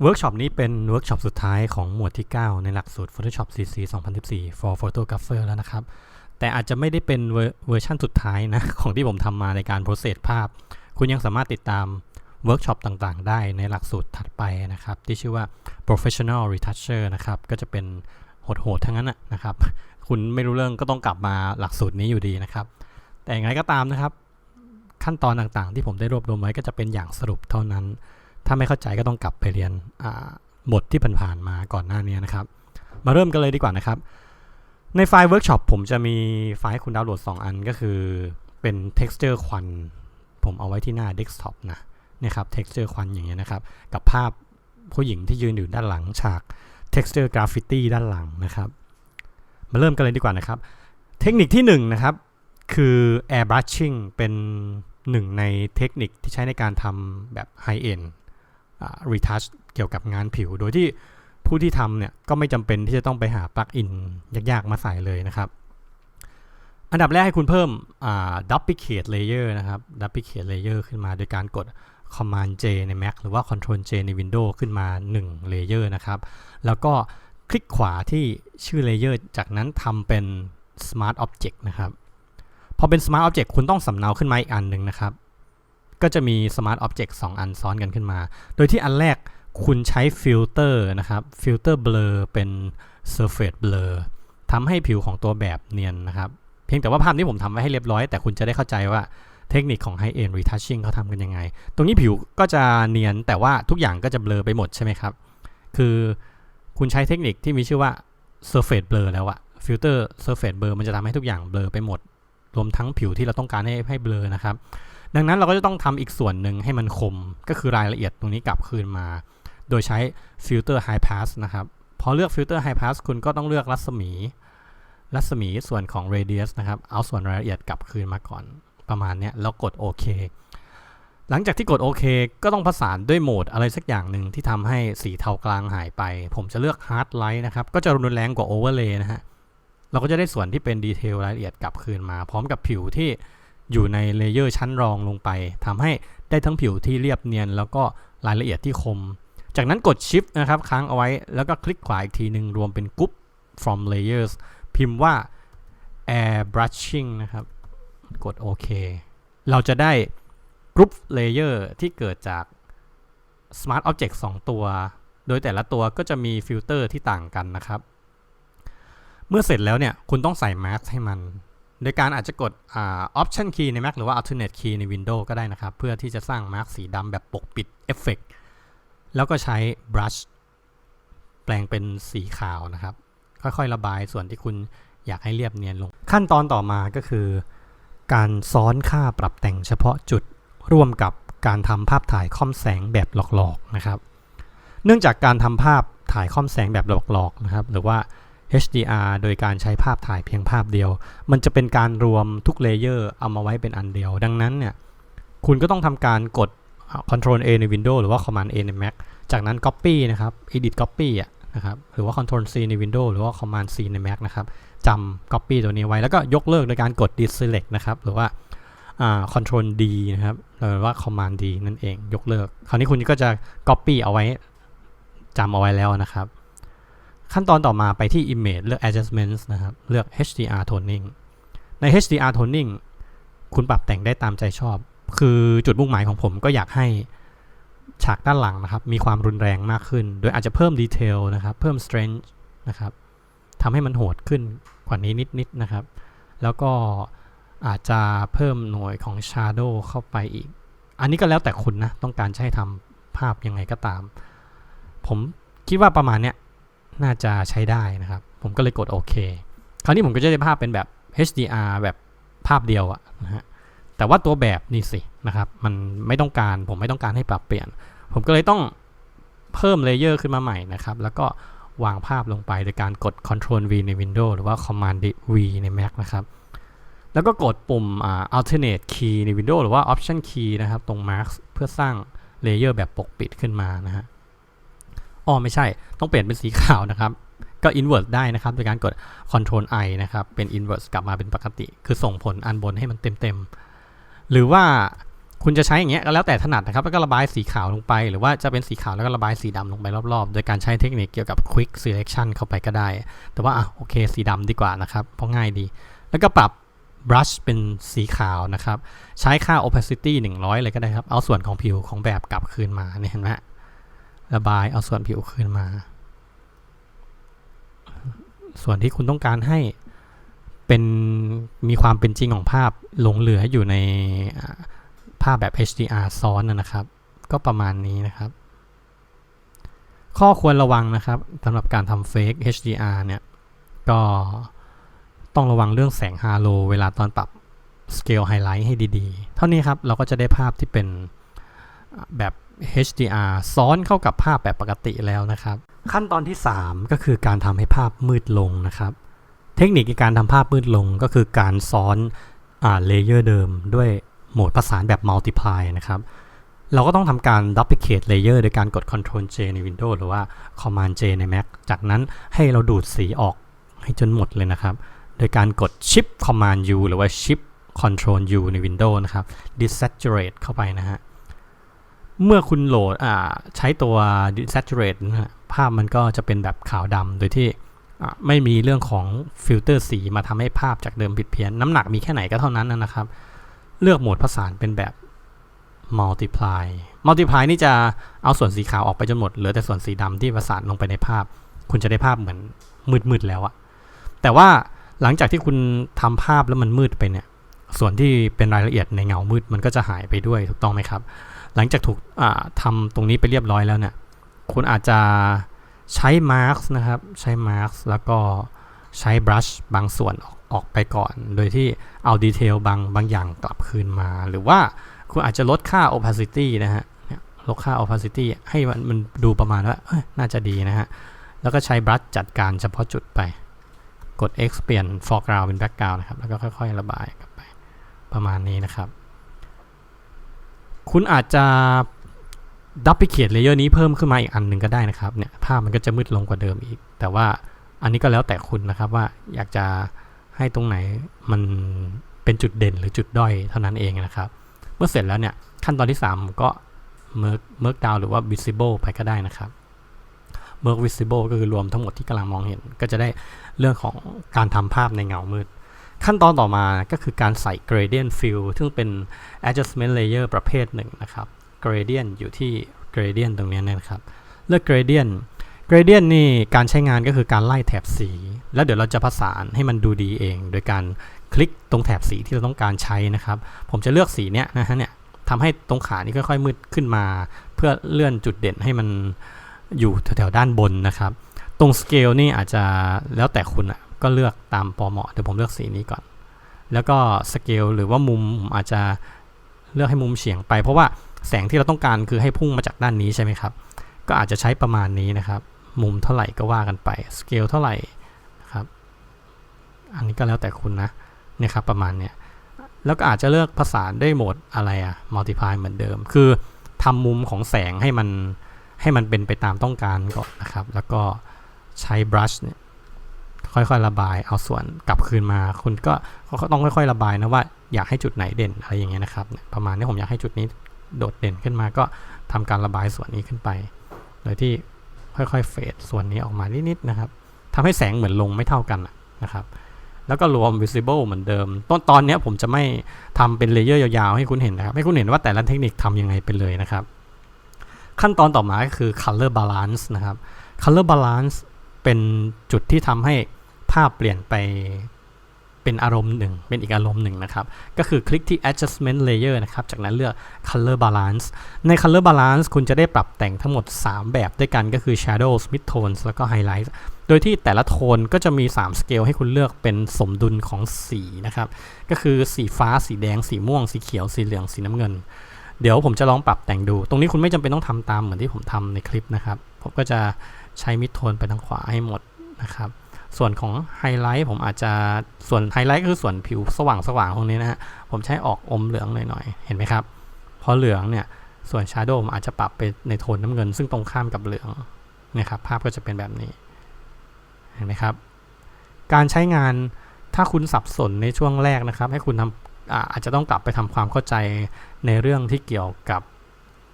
เวิร์กช็อปนี้เป็นเวิร์กช็อปสุดท้ายของหมวดที่ 9 ในหลักสูตร Photoshop CC 2014 for photographer แล้วนะครับ แต่อาจจะไม่ได้เป็นเวอร์เวอร์ชันสุดท้ายนะ ของที่ผมทำมาในการ process ภาพ คุณยังสามารถติดตามเวิร์กช็อปต่างๆ ได้ในหลักสูตรถัดไปนะครับ ที่ชื่อว่า professional retoucher นะครับ ก็จะเป็นโหดๆทั้งนั้นนะนะครับ คุณไม่รู้เรื่องก็ต้องกลับมาหลักสูตรนี้อยู่ดีนะครับ แต่อย่างไรก็ตามนะครับ ขั้นตอนต่างๆ ที่ผมได้รวบรวมไว้ก็จะเป็นอย่างสรุปเท่านั้น ถ้าไม่เข้าใจก็ต้องกลับไปเรียนบทที่ผ่านๆมาก่อนหน้านี้นะครับ มาเริ่มกันเลยดีกว่านะครับ ในไฟล์เวิร์กช็อปผมจะมีไฟล์ให้คุณดาวน์โหลด 2 อันก็คือเป็น texture ควัน ผมเอาไว้ที่หน้า desktop นะเนี่ยครับ texture ควันอย่างเงี้ยนะครับ กับภาพผู้หญิงที่ยืนอยู่ด้านหลังฉาก texture graffiti ด้านหลังนะครับ มาเริ่มกันเลยดีกว่านะครับ เทคนิคที่1นะครับคือ airbrushing เป็นหนึ่งในเทคนิคที่ใช้ในการทำแบบ high end อ่า retouch เกี่ยวกับงานผิว โดยที่ผู้ที่ทำเนี่ยก็ไม่จำเป็นที่จะต้องไปหาปลั๊กอินยากๆ มาใส่เลยนะครับ อันดับแรกให้คุณเพิ่มอ่า duplicate layer นะครับ duplicate layer ขึ้นมาโดยการกด command J ใน Mac หรือว่า control J ใน Windows ขึ้นมา 1 layer นะครับ แล้วก็คลิกขวาที่ชื่อ layer จากนั้นทำเป็น smart object นะครับ พอเป็น smart object คุณต้องสำเนาขึ้นมาอีกอันหนึ่งนะครับ ก็จะมี smart object 2 อันซ้อนกันขึ้นมา โดยที่อันแรกคุณใช้ฟิลเตอร์นะครับฟิลเตอร์ blur เป็น surface blur ทำให้ผิวของตัวแบบเนียนนะครับ เพียงแต่ว่าภาพนี้ผมทำไว้ให้เรียบร้อย แต่คุณจะได้เข้าใจว่าเทคนิคของ high end retouching เขาทำกันยังไง ตรงนี้ผิวก็จะเนียนแต่ว่าทุกอย่างก็จะเบลอไปหมดใช่ไหมครับ คือคุณใช้เทคนิคที่มีชื่อว่า surface blur แล้วอะฟิลเตอร์ surface blur มันจะทำให้ทุกอย่างเบลอไปหมด รวมทั้งผิวที่เราต้องการให้ให้เบลอนะครับ ดังนั้นเราก็จะต้องทำอีกส่วนหนึ่งให้มันคม ก็คือรายละเอียดตรงนี้กลับคืนมา โดยใช้ฟิลเตอร์ high pass นะครับพอเลือกฟิลเตอร์ high pass คุณก็ต้องเลือกรัศมี รัศมีส่วนของ radius นะครับ เอาส่วนรายละเอียดกลับคืนมาก่อนประมาณเนี้ยแล้วกดโอเคหลังจากที่กดโอเคก็ต้องผสานด้วยโหมดอะไรสักอย่างหนึ่งที่ทำให้สีเทากลางหายไป ผมจะเลือก hard light นะครับ ก็จะรุนแรงกว่า overlay นะฮะ เราก็จะได้ส่วนที่เป็นดีเทลรายละเอียดกลับคืนมา พร้อมกับผิวที่ อยู่ในเลเยอร์ชั้นรองลงไปทำให้ได้ทั้งผิวที่เรียบเนียน แล้วก็รายละเอียดที่คม จากนั้นกด Shift นะครับค้างเอาไว้แล้วก็คลิกขวาอีกทีหนึ่งรวมเป็นกรุ๊ป from layers พิมพ์ว่า air brushing นะครับ กดโอเคเราจะได้กรุ๊ป layer ที่เกิดจาก smart object 2 ตัว โดยแต่ละตัวก็จะมีฟิลเตอร์ที่ต่างกันนะครับ เมื่อเสร็จแล้วเนี่ย คุณต้องใส่ mask ให้มัน โดยการอาจจะกด option key ใน Mac หรือว่า alternate key ใน Windows ก็ได้นะครับ เพื่อที่จะสร้าง mask สีดำแบบปกปิดเอฟเฟกแล้วก็ใช้ brush แปลงเป็นสีขาวนะครับ ค่อยๆ ระบายส่วนที่คุณอยากให้เรียบเนียนลง ขั้นตอนต่อมาก็คือ การซ้อนค่าปรับแต่งเฉพาะจุดร่วมกับการทำภาพถ่ายค่อมแสงแบบหลอกๆนะครับ เนื่องจากการทำภาพถ่ายค่อมแสงแบบหลอกๆนะครับ หรือว่า HDR โดยการใช้ภาพถ่ายเพียงภาพเดียว มันจะเป็นการรวมทุกเลเยอร์เอามาไว้เป็นอันเดียว ดังนั้นเนี่ย คุณก็ต้องทำการกด Ctrl A ใน Windows หรือว่า Command A ใน Mac จากนั้น Copy นะครับ Edit Copy อะนะครับ หรือว่า Ctrl C ใน Windows หรือว่า Command C ใน Mac นะครับจำ Copy ตัวนี้ไว้ แล้วก็ยกเลิกโดยการกด Deselect นะครับ หรือว่าอ่า Ctrl D นะครับ หรือว่า Command D นั่นเอง ยกเลิก คราวนี้คุณก็จะ Copy เอาไว้จำเอาไว้แล้วนะครับ ขั้นตอนต่อมาไปที่ Image เลือก Adjustments นะครับ เลือก HDR Toning ใน HDR Toning คุณปรับแต่งได้ตามใจชอบ คือจุดมุ่งหมายของผมก็อยากให้ฉากด้านหลังนะครับ มีความรุนแรงมากขึ้น โดยอาจจะเพิ่มดีเทลนะครับ เพิ่ม strength นะครับทำให้มันโหดขึ้นกว่านี้นิดๆนะครับ แล้วก็อาจจะเพิ่มหน่วยของ shadow เข้าไปอีก อันนี้ก็แล้วแต่คุณนะ ต้องการจะให้ทำภาพยังไงก็ตาม ผมคิดว่าประมาณเนี้ย น่าจะใช้ได้นะครับ ผมก็เลยกดโอเค คราวนี้ผมก็จะได้ภาพเป็นแบบ HDR แบบภาพเดียวอะนะฮะ แต่ว่าตัวแบบนี่สินะครับ มันไม่ต้องการ ผมไม่ต้องการให้ปรับเปลี่ยน ผมก็เลยต้องเพิ่มเลเยอร์ขึ้นมาใหม่นะครับ แล้วก็วางภาพลงไปโดยการกด Ctrl V ใน Windows หรือว่า Command V ใน Mac นะครับ แล้วก็กดปุ่ม alternate key ใน Windows หรือว่า option key นะครับ ตรง mask เพื่อสร้างเลเยอร์แบบปกปิดขึ้นมานะฮะ อ๋อไม่ใช่ ต้องเปลี่ยนเป็นสีขาวนะครับ ก็ invert ได้นะครับ โดยการกด Ctrl I นะครับ เป็น invert กลับมาเป็นปกติ คือส่งผลอันบนให้มันเต็มๆ หรือว่าคุณจะใช้อย่างเงี้ยก็แล้วแต่ถนัดนะครับ แล้วก็ระบายสีขาวลงไป หรือว่าจะเป็นสีขาวแล้วก็ระบายสีดำลงไปรอบๆ โดยการใช้เทคนิคเกี่ยวกับ quick selection เข้าไปก็ได้ แต่ว่าอะโอเค สีดำดีกว่านะครับ เพราะง่ายดี แล้วก็ปรับ brush เป็นสีขาวนะครับ ใช้ค่า opacity 100 เลยก็ได้ครับ เอาส่วนของผิวของแบบกลับคืนมาเนี่ยเห็นไหม ระบายเอาส่วนผิวคืนมา ส่วนที่คุณต้องการให้เป็นมีความเป็นจริงของภาพหลงเหลืออยู่ในภาพแบบ HDR ซ้อนนะครับ ก็ประมาณนี้นะครับ ข้อควรระวังนะครับสำหรับการทำ Fake HDR เนี่ย ก็ต้องระวังเรื่องแสงฮาโลเวลาตอนปรับ Scale Highlight ให้ดีๆ เท่านี้ครับ เราก็จะได้ภาพที่เป็น แบบ HDR ซ้อนเข้ากับภาพแบบปกติแล้วนะครับ ขั้นตอนที่ 3 ก็คือการทำให้ภาพมืดลงนะครับ เทคนิคในการทำภาพมืดลงก็คือการซ้อนเลเยอร์เดิมด้วยโหมดประสานแบบ Multiply นะครับ เราก็ต้องทำการ Duplicate Layer โดยการกด Ctrl J ใน Windows หรือว่า Command J ใน Mac จากนั้นให้เราดูดสีออกให้จนหมดเลยนะครับ โดยการกด Shift Command U หรือว่า Shift ctrl U ใน Windows นะครับ Desaturate เข้าไปนะฮะ เมื่อคุณโหลดใช้ตัว saturate นะฮะภาพมันก็จะเป็นแบบขาวดำโดยที่ไม่มีเรื่องของฟิลเตอร์สีมาทำให้ภาพจากเดิมผิดเพี้ยน น้ำหนักมีแค่ไหนก็เท่านั้นนะครับ เลือกโหมดผสานเป็นแบบ multiply multiply นี่จะเอาส่วนสีขาวออกไปจนหมด เหลือแต่ส่วนสีดำที่ประสานลงไปในภาพ คุณจะได้ภาพเหมือนมืดๆแล้วอะแต่ว่าหลังจากที่คุณทำภาพแล้วมันมืดไปเนี่ย ส่วนที่เป็นรายละเอียดในเงามืดมันก็จะหายไปด้วยถูกต้องไหมครับ หลังจากถูกทำตรงนี้ไปเรียบร้อยแล้วเนี่ยคุณอาจจะใช้มาร์กนะครับ ใช้มาร์กแล้วก็ใช้บรัชบางส่วนออกออกไปก่อน โดยที่เอาดีเทลบางบางอย่างกลับคืนมา หรือว่าคุณอาจจะลดค่า opacity นะฮะลดค่า opacity ให้มันมันดูประมาณว่าน่าจะดีนะฮะ แล้วก็ใช้บรัชจัดการเฉพาะจุดไป กด X เปลี่ยน foreground เป็น background นะครับ แล้วก็ค่อย ๆ ระบายกลับไปประมาณนี้นะครับ คุณอาจจะ duplicate layer นี้เพิ่มขึ้นมาอีกอันหนึ่งก็ได้นะครับเนี่ยภาพมันก็จะมืดลงกว่าเดิมอีก แต่ว่าอันนี้ก็แล้วแต่คุณนะครับว่าอยากจะให้ตรงไหนมันเป็นจุดเด่นหรือจุดด้อยเท่านั้นเองนะครับ เมื่อเสร็จแล้วเนี่ยขั้นตอนที่3ผมก็ merge merge down หรือว่า visible ไปก็ได้นะครับ merge visible ก็คือรวมทั้งหมดที่กำลังมองเห็น ก็จะได้เรื่องของการทำภาพในเงามืด ขั้นตอนต่อมาก็คือการใส่ gradient fill ซึ่งเป็น adjustment layer ประเภทหนึ่งนะครับ gradient อยู่ที่ gradient ตรงนี้นะครับ เลือก gradient gradient นี่การใช้งานก็คือการไล่แถบสี แล้วเดี๋ยวเราจะผสานให้มันดูดีเอง โดยการคลิกตรงแถบสีที่เราต้องการใช้นะครับ ผมจะเลือกสีเนี้ยนะฮะเนี่ยทำให้ตรงขานี้ค่อยๆมืดขึ้นมา เพื่อเลื่อนจุดเด่นให้มันอยู่แถวๆด้านบนนะครับ ตรง scale นี่อาจจะแล้วแต่คุณอะ ก็เลือกตามพอเหมาะเดี๋ยวผมเลือกสีนี้ก่อน แล้วก็ scale หรือว่ามุมผมอาจจะเลือกให้มุมเฉียงไป เพราะว่าแสงที่เราต้องการคือให้พุ่งมาจากด้านนี้ใช่ไหมครับ ก็อาจจะใช้ประมาณนี้นะครับ มุมเท่าไหร่ก็ว่ากันไปสเกลเท่าไหร่นะครับอันนี้ก็แล้วแต่คุณนะเนี่ยครับประมาณเนี้ยแล้วก็อาจจะเลือกภาษานด้โหมดอะไรอะ multiply เหมือนเดิม คือทำมุมของแสงให้มันให้มันเป็นไปตามต้องการก่อนนะครับ แล้วก็ใช้ brush เนี่ย ค่อยๆระบาย เอาส่วนกลับคืนมา คุณก็ต้องค่อยๆระบายนะว่าอยากให้จุดไหนเด่นอะไรอย่างเงี้ยนะครับ ประมาณนี้ผมอยากให้จุดนี้โดดเด่นขึ้นมาก็ทำการระบายส่วนนี้ขึ้นไป โดยที่ค่อยๆเฟดส่วนนี้ออกมานิดๆนะครับทำให้แสงเหมือนลงไม่เท่ากันนะครับแล้วก็รวม visible เหมือนเดิม ต้นตอนนี้ผมจะไม่ทำเป็นเลเยอร์ยาวๆ ให้คุณเห็นนะครับ ให้คุณเห็นว่าแต่ละเทคนิคทำยังไงไปเลยนะครับ ขั้นตอนต่อมาก็คือ color balance นะครับ color balance เป็นจุดที่ทำให้าพเปลี่ยนไปเป็นอารมณ์หนึ่งเป็นอีกอารมณ์หนึ่งนะครับ ก็คือคลิกที่ adjustment layer นะครับ จากนั้นเลือก color balance ใน color balance คุณจะได้ปรับแต่งทั้งหมด 3 แบบด้วยกันก็คือ shadows mid tones แล้วก็ highlights โดยที่แต่ละโทนก็จะมี 3 สเกลให้คุณเลือกเป็นสมดุลของสีนะครับ ก็คือสีฟ้า สีแดง สีม่วง สีเขียว สีเหลือง สีน้ำเงิน เดี๋ยวผมจะลองปรับแต่งดู ตรงนี้คุณไม่จำเป็นต้องทำตามเหมือนที่ผมทำในคลิปนะครับ ผมก็จะใช้มิดโทนไปทางขวาให้หมดนะครับ ส่วนของไฮไลท์ผมอาจจะส่วนไฮไลท์คือส่วนผิวสว่างสว่างตรงนี้นะฮะผมใช้ออกอมเหลืองหน่อยๆ เห็นไหมครับ พอเหลืองเนี่ยส่วนชาร์โดผมอาจจะปรับไปในโทนน้ำเงิน ซึ่งตรงข้ามกับเหลืองนะครับภาพก็จะเป็นแบบนี้ เห็นไหมครับ การใช้งานถ้าคุณสับสนในช่วงแรกนะครับ ให้คุณทอาอาจจะต้องกลับไปทำความเข้าใจในเรื่องที่เกี่ยวกับ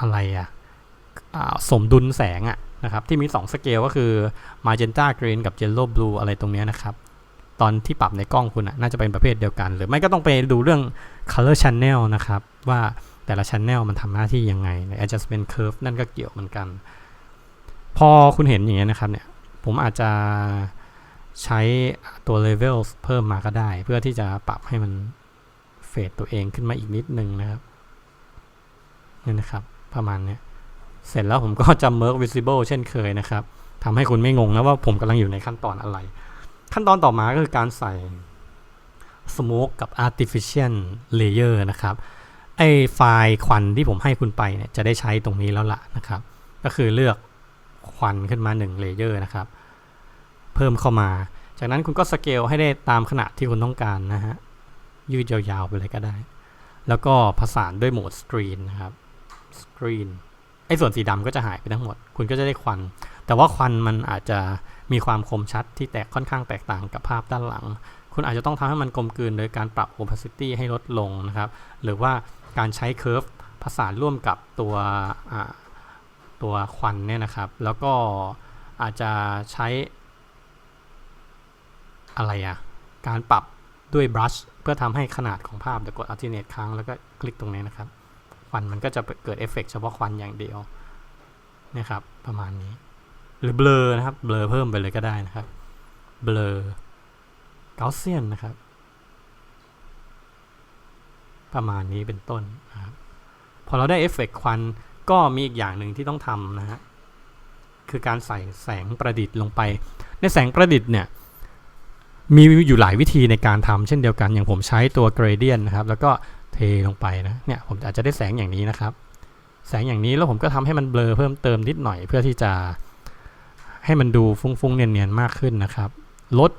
อะไรอะอ่าสมดุลแสงอะ นะครับที่มี 2 สเกลก็คือ magenta green กับ yellow blue อะไรตรงเนี้ยนะครับตอนที่ปรับในกล้องคุณน่าจะเป็นประเภทเดียวกัน หรือไม่ก็ต้องไปดูเรื่อง color channel นะครับว่าแต่ละ channel มันทำหน้าที่ยังไงใน adjustment curve นั่นก็เกี่ยวเหมือนกัน พอคุณเห็นอย่างเงี้ยนะครับเนี่ยผมอาจจะใช้ตัว level เพิ่มมาก็ได้ เพื่อที่จะปรับให้มันเฟดตัวเองขึ้นมาอีกนิดนึงนะครับนี่นะครับ ประมาณเนี้ย เสร็จแล้วผมก็จะ merge visible เช่นเคยนะครับทำให้คุณไม่งงนะว่าผมกำลังอยู่ในขั้นตอนอะไร ขั้นตอนต่อมาก็คือการใส่ smoke กับ artificial layer นะครับไอไฟล์ควันที่ผมให้คุณไปเนี่ยจะได้ใช้ตรงนี้แล้วล่ะนะครับ ก็คือเลือกควันขึ้นมา1เลเยอร์นะครับ เพิ่มเข้ามา จากนั้นคุณก็สเกลให้ได้ตามขนาดที่คุณต้องการนะฮะ ยืดยาวๆไปเลยก็ได้ แล้วก็ผสานด้วยโหมดสกรีนนะครับสกรีน ไอ้ส่วนสีดำก็จะหายไปทั้งหมด คุณก็จะได้ควัน แต่ว่าควันมันอาจจะมีความคมชัดที่แตกค่อนข้างแตกต่างกับภาพด้านหลัง คุณอาจจะต้องทำให้มันกลมกลืนโดยการปรับ opacity ให้ลดลงนะครับ หรือว่าการใช้เคอร์ฟผสานร่วมกับตัวตัวควันเนี่ยนะครับ แล้วก็อาจจะใช้อะไรอะการปรับด้วยบรัชเพื่อทำให้ขนาดของภาพเดี๋ยวกด alternate ครั้งแล้วก็คลิกตรงนี้นะครับ วันมันก็จะเกิดเอฟเฟกต์เฉพาะควันอย่างเดียวนะครับประมาณนี้ หรือเบลอนะครับเบลอเพิ่มไปเลยก็ได้นะครับเบลอเกาเซียนนะครับ ประมาณนี้เป็นต้นนะครับพอเราได้เอฟเฟกต์ควันก็มีอีกอย่างหนึ่งที่ต้องทำนะฮะคือการใส่แสงประดิษฐ์ลงไป ในแสงประดิษฐ์เนี่ยมีอยู่หลายวิธีในการทำเช่นเดียวกันอย่างผมใช้ตัว gradient นะครับ แล้วก็ เทลงไปนะเนี่ยผมอาจจะได้แสงอย่างนี้นะครับ แสงอย่างนี้แล้วผมก็ทำให้มันเบลอเพิ่มเติมนิดหน่อยเพื่อที่จะให้มันดูฟุ้งๆเนียนๆมากขึ้นนะครับ ลด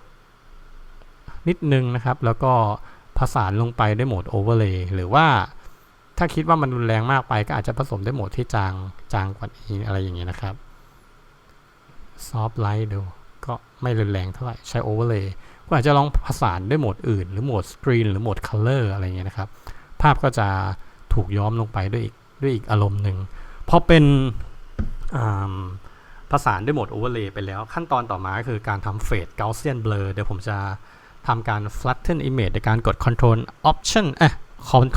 นิดนึงนะครับ แล้วก็ผสานลงไปด้วยโหมด overlay หรือว่าถ้าคิดว่ามันรุนแรงมากไปก็อาจจะผสมด้วยโหมดที่จางจางกว่านี้อะไรอย่างเงี้ยนะครับ soft light ดูก็ไม่รุนแรงเท่าไหร่ใช้ overlay ก็อาจจะลองผสานด้วยโหมดอื่น หรือโหมด screen หรือโหมด color อร์อะไรเงี้ยนะครับ พก็จะถูกย้อมลงไปด้วยอีกด้วยอีกอารมณ์หนึ่งพอเป็นผสานด้วยโหมด overlay ไปแล้ว ขั้นตอนต่อมาคือการทำ fade Gaussian blur เดี๋ยวผมจะทำการ flatten image ในการกด control option เอ๊ะ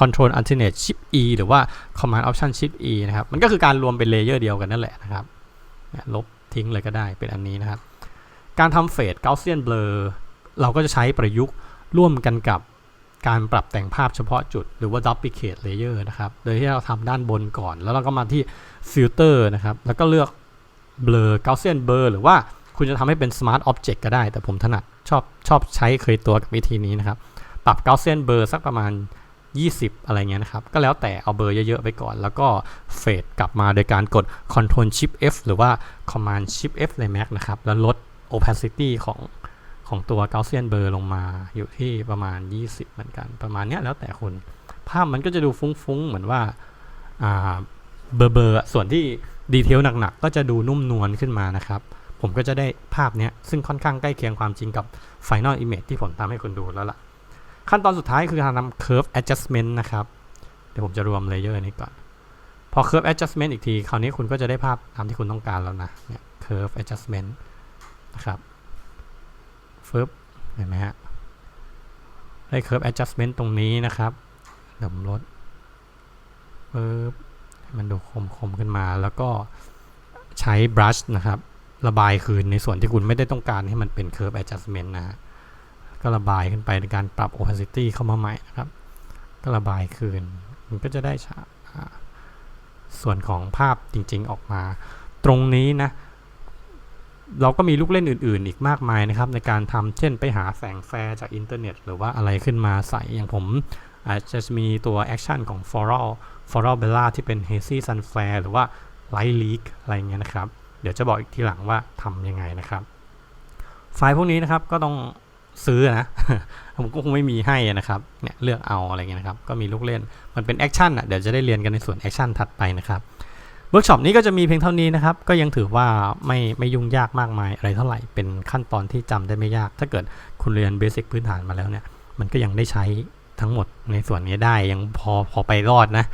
control alternate shift e หรือว่า command option shift e นะครับ มันก็คือการรวมเป็นเลเยอร์เดียวกันนั่นแหละนะครับ ลบทิ้งเลยก็ได้เป็นอันนี้นะครับ การทำ fade Gaussian blur เราก็จะใช้ประยุกต์ร่วมกันกับ การปรับแต่งภาพเฉพาะจุดหรือว่า duplicate layer นะครับ โดยที่เราทำด้านบนก่อน แล้วเราก็มาที่ filter นะครับ แล้วก็เลือก blur Gaussian blur หรือว่าคุณจะทำให้เป็น smart object ก็ได้ แต่ผมถนัดชอบชอบใช้เคยตัวกับวิธีนี้นะครับ ปรับ Gaussian blur สักประมาณ 20 อะไรเงี้ยนะครับ ก็แล้วแต่เอาเบอร์เยอะ ๆ ไปก่อน แล้วก็เฟดกลับมาโดยการกด Ctrl Shift F หรือว่า Command Shift F ใน Mac นะครับ แล้วลด opacity ของ ของตัว Gaussian blur ลงมาอยู่ที่ประมาณ 20 เหมือนกัน ประมาณเนี้ยแล้วแต่คุณ ภาพมันก็จะดูฟุ้งๆ เหมือนว่าอ่าเบอร์เบอร์ส่วนที่ดีเทลหนักๆ ก็จะดูนุ่มนวลขึ้นมานะครับ ผมก็จะได้ภาพเนี้ยซึ่งค่อนข้างใกล้เคียงความจริงกับ Final Image ที่ผมทำให้คุณดูแล้วล่ะ ขั้นตอนสุดท้ายคือการทำ curve adjustment นะครับ เดี๋ยวผมจะรวมเลเยอร์นี้ก่อน พอ curve adjustment อีกที คราวนี้คุณก็จะได้ภาพตามที่คุณต้องการแล้วนะเนี่ย curve adjustment นะครับ ฟึบเห็นไหมฮะได้ curve adjustment ตรงนี้นะครับเดี๋ยวผมลดปึ๊บมันดูคมๆขึ้นมาแล้วก็ใช้ brush นะครับ ระบายคืนในส่วนที่คุณไม่ได้ต้องการให้มันเป็น curve adjustment นะฮะก็ระบายขึ้นไปในการปรับ opacity เข้ามาใหม่นะครับ ก็ระบายคืน มันก็จะได้ส่วนของภาพจริงๆออกมา ตรงนี้นะ เราก็มีลูกเล่นอื่น ๆ อีกมากมายนะครับ ในการทำเช่นไปหาแสงแฟร์จากอินเทอร์เน็ต หรือว่าอะไรขึ้นมาใส่อย่างผมอาจจะมีตัวแอคชั่นของ f o r a l f o r a l Bella ที่เป็น Hazy Sun Flare หรือว่า Light Leak อะไรเงี้ยนะครับ เดี๋ยวจะบอกอีกทีหลังว่าทำยังไงนะครับ ไฟล์พวกนี้นะครับก็ต้องซื้อนะ ผมก็คงไม่มีให้นะครับเนี่ยเลือกเอาอะไรเงี้ยนะครับ ก็มีลูกเล่นมันเป็นแอคชั่นอะเดี๋ยวจะได้เรียนกันในส่วนแอคชั่นถัดไปนะครับ เวิร์กช็อปนี้ก็จะมีเพียงเท่านี้นะครับ ก็ยังถือว่าไม่ไม่ยุ่งยากมากมายอะไรเท่าไหร่ เป็นขั้นตอนที่จำได้ไม่ยาก ถ้าเกิดคุณเรียนเบสิกพื้นฐานมาแล้วเนี่ย มันก็ยังได้ใช้ทั้งหมดในส่วนนี้ได้ยังพอพอไปรอดนะ